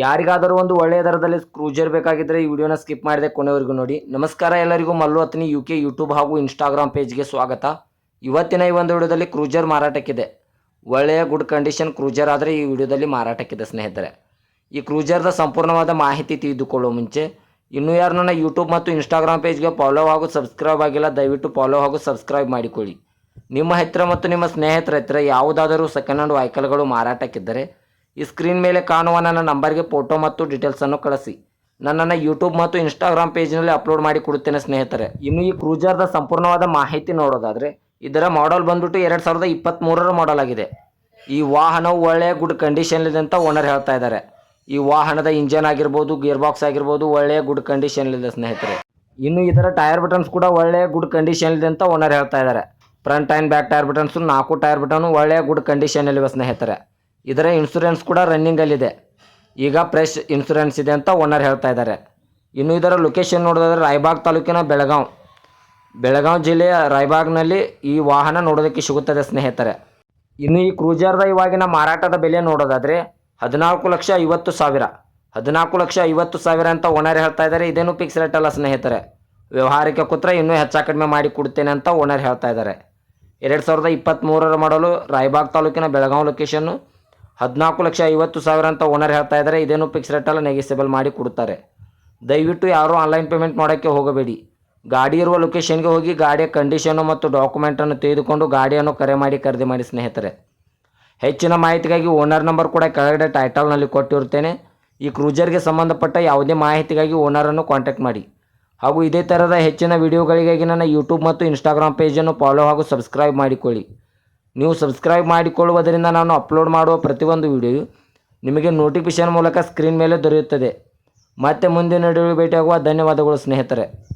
ಯಾರಿಗಾದರೂ ಒಂದು ಒಳ್ಳೆಯ ದರದಲ್ಲಿ ಕ್ರೂಜರ್ ಬೇಕಾಗಿದ್ದರೆ ಈ ವಿಡಿಯೋನ ಸ್ಕಿಪ್ ಮಾಡಿದೆ ಕೊನೆವರೆಗೂ ನೋಡಿ. ನಮಸ್ಕಾರ ಎಲ್ಲರಿಗೂ, Mallu Athni U K YouTube ಹಾಗೂ ಇನ್ಸ್ಟಾಗ್ರಾಮ್ ಪೇಜ್ಗೆ ಸ್ವಾಗತ. ಇವತ್ತಿನ ಈ ಒಂದು ವಿಡಿಯೋದಲ್ಲಿ ಕ್ರೂಜರ್ ಮಾರಾಟಕ್ಕಿದೆ. ಒಳ್ಳೆಯ ಗುಡ್ ಕಂಡೀಷನ್ ಕ್ರೂಜರ್ ಆದರೆ ಈ ವಿಡಿಯೋದಲ್ಲಿ ಮಾರಾಟಕ್ಕಿದೆ ಸ್ನೇಹಿತರೆ. ಈ ಕ್ರೂಜರ್ದ ಸಂಪೂರ್ಣವಾದ ಮಾಹಿತಿ ತಿಳಿದುಕೊಳ್ಳುವ ಮುಂಚೆ, ಇನ್ನೂ ಯಾರು ನನ್ನ ಯೂಟ್ಯೂಬ್ ಮತ್ತು ಇನ್ಸ್ಟಾಗ್ರಾಮ್ ಪೇಜ್ಗೆ ಫಾಲೋ ಹಾಗೂ ಸಬ್ಸ್ಕ್ರೈಬ್ ಆಗಿಲ್ಲ, ದಯವಿಟ್ಟು ಫಾಲೋ ಹಾಗೂ ಸಬ್ಸ್ಕ್ರೈಬ್ ಮಾಡಿಕೊಳ್ಳಿ. ನಿಮ್ಮ ಹತ್ತಿರ ಮತ್ತು ನಿಮ್ಮ ಸ್ನೇಹಿತರ ಹತ್ತಿರ ಯಾವುದಾದರೂ ಸೆಕೆಂಡ್ ಹ್ಯಾಂಡ್ ವೆಹಿಕಲ್ಗಳು ಮಾರಾಟಕ್ಕಿದ್ದರೆ ಈ ಸ್ಕ್ರೀನ್ ಮೇಲೆ ಕಾಣುವ ನನ್ನ ನಂಬರ್ಗೆ ಫೋಟೋ ಮತ್ತು ಡೀಟೇಲ್ಸನ್ನು ಕಳಿಸಿ. ನನ್ನನ್ನು ಯೂಟ್ಯೂಬ್ ಮತ್ತು ಇನ್ಸ್ಟಾಗ್ರಾಮ್ ಪೇಜ್ನಲ್ಲಿ ಅಪ್ಲೋಡ್ ಮಾಡಿ ಕೊಡುತ್ತೇನೆ ಸ್ನೇಹಿತರೆ. ಇನ್ನು ಈ ಕ್ರೂಜರ್ದ ಸಂಪೂರ್ಣವಾದ ಮಾಹಿತಿ ನೋಡೋದಾದರೆ, ಇದರ ಮಾಡೆಲ್ ಬಂದ್ಬಿಟ್ಟು ಎರಡು ಸಾವಿರದ ಇಪ್ಪತ್ತ್ಮೂರರ ಮಾಡೆಲ್ ಆಗಿದೆ. ಈ ವಾಹನವು ಒಳ್ಳೆಯ ಗುಡ್ ಕಂಡೀಷನ್ಲಿದೆ ಅಂತ ಓನರ್ ಹೇಳ್ತಾ ಇದ್ದಾರೆ. ಈ ವಾಹನದ ಇಂಜನ್ ಆಗಿರ್ಬೋದು ಗೇರ್ ಬಾಕ್ಸ್ ಆಗಿರ್ಬೋದು ಒಳ್ಳೆಯ ಗುಡ್ ಕಂಡೀಷನ್ಲಿದೆ ಸ್ನೇಹಿತರೆ. ಇನ್ನು ಇದರ ಟೈರ್ ಬಟನ್ಸ್ ಕೂಡ ಒಳ್ಳೆಯ ಗುಡ್ ಕಂಡೀಷನ್ಲಿದೆ ಅಂತ ಓನರ್ ಹೇಳ್ತಾ ಇದ್ದಾರೆ. Front and back tyre buttons ನಾಲ್ಕು ಟೈರ್ ಬಟನು ಒಳ್ಳೆಯ ಗುಡ್ ಕಂಡೀಷನಲ್ಲಿವೆ ಸ್ನೇಹಿತರೆ. ಇದರ ಇನ್ಶೂರೆನ್ಸ್ ಕೂಡ ರನ್ನಿಂಗಲ್ಲಿದೆ ಈಗ ಫ್ರೆಶ್ ಇನ್ಶೂರೆನ್ಸ್ ಇದೆ ಅಂತ ಓನರ್ ಹೇಳ್ತಾ ಇದ್ದಾರೆ. ಇನ್ನು ಇದರ ಲೊಕೇಶನ್ ನೋಡೋದಾದ್ರೆ ರಾಯಬಾಗ್ ತಾಲೂಕಿನ ಬೆಳಗಾವ್. ಬೆಳಗಾವಿ ಜಿಲ್ಲೆಯ ರಾಯಬಾಗ್ನಲ್ಲಿ ಈ ವಾಹನ ನೋಡೋದಕ್ಕೆ ಸಿಗುತ್ತದೆ ಸ್ನೇಹಿತರೆ. ಇನ್ನು ಈ ಕ್ರೂಜರ್ದ ಇವಾಗಿನ ಮಾರಾಟದ ಬೆಲೆ ನೋಡೋದಾದರೆ ಹದಿನಾಲ್ಕು ಲಕ್ಷ ಐವತ್ತು ಸಾವಿರ. ಹದಿನಾಲ್ಕು ಲಕ್ಷ ಐವತ್ತು ಸಾವಿರ ಅಂತ ಓನರ್ ಹೇಳ್ತಾ ಇದ್ದಾರೆ. ಇದೇನು ಫಿಕ್ಸ್ ರೇಟ್ ಅಲ್ಲ ಸ್ನೇಹಿತರೆ. ವ್ಯವಹಾರಿಕ ಕುತ್ರ ಇನ್ನೂ ಹೆಚ್ಚು ಕಡಿಮೆ ಮಾಡಿ ಕೊಡ್ತೇನೆ ಅಂತ ಓನರ್ ಹೇಳ್ತಾ ಇದ್ದಾರೆ. ಎರಡು ಸಾವಿರದ ಇಪ್ಪತ್ತ್ಮೂರರ ಮಾಡಲು ರಾಯಬಾಗ್ ತಾಲೂಕಿನ ಬೆಳಗಾವಿ ಲೊಕೇಶನ್ನು ಹದಿನಾಲ್ಕು ಲಕ್ಷ ಐವತ್ತು ಸಾವಿರ ಅಂತ ಓನರ್ ಹೇಳ್ತಾ ಇದ್ದಾರೆ. ಇದೇನು ಫಿಕ್ಸ್ ರೇಟಲ್ಲ ನೆಗೆಸಿಬಲ್ ಮಾಡಿ ಕೊಡ್ತಾರೆ ದಯವಿಟ್ಟು ಯಾರೂ ಆನ್ಲೈನ್ ಪೇಮೆಂಟ್ ಮಾಡೋಕ್ಕೆ ಹೋಗಬೇಡಿ. ಗಾಡಿ ಇರುವ ಲೊಕೇಶನ್ಗೆ ಹೋಗಿ ಗಾಡಿಯ ಕಂಡೀಷನು ಮತ್ತು ಡಾಕ್ಯುಮೆಂಟನ್ನು ತೆಗೆದುಕೊಂಡು ಗಾಡಿಯನ್ನು ಕರೆ ಮಾಡಿ, ಖರೀದಿ ಮಾಡಿ ಸ್ನೇಹಿತರೆ. ಹೆಚ್ಚಿನ ಮಾಹಿತಿಗಾಗಿ ಓನರ್ ನಂಬರ್ ಕೂಡ ಕೆಳಗಡೆ ಟೈಟಲ್ನಲ್ಲಿ ಕೊಟ್ಟಿರುತ್ತೇನೆ. ಈ ಕ್ರೂಜರ್ಗೆ ಸಂಬಂಧಪಟ್ಟ ಯಾವುದೇ ಮಾಹಿತಿಗಾಗಿ ಓನರನ್ನು ಕಾಂಟ್ಯಾಕ್ಟ್ ಮಾಡಿ. ಹಾಗೂ ಇದೇ ಥರದ ಹೆಚ್ಚಿನ ವಿಡಿಯೋಗಳಿಗಾಗಿ ನನ್ನ ಯೂಟ್ಯೂಬ್ ಮತ್ತು ಇನ್ಸ್ಟಾಗ್ರಾಮ್ ಪೇಜನ್ನು ಫಾಲೋ ಹಾಗೂ ಸಬ್ಸ್ಕ್ರೈಬ್ ಮಾಡಿಕೊಳ್ಳಿ. ನೀವು ಸಬ್ಸ್ಕ್ರೈಬ್ ಮಾಡಿಕೊಳ್ಳುವುದರಿಂದ ನಾನು ಅಪ್ಲೋಡ್ ಮಾಡುವ ಪ್ರತಿಯೊಂದು ವಿಡಿಯೋ ನಿಮಗೆ ನೋಟಿಫಿಕೇಶನ್ ಮೂಲಕ ಸ್ಕ್ರೀನ್ ಮೇಲೆ ದೊರೆಯುತ್ತದೆ. ಮತ್ತೆ ಮುಂದಿನ ವಿಡಿಯೋ ಭೇಟಿಯಾಗುವ ಧನ್ಯವಾದಗಳು ಸ್ನೇಹಿತರೆ.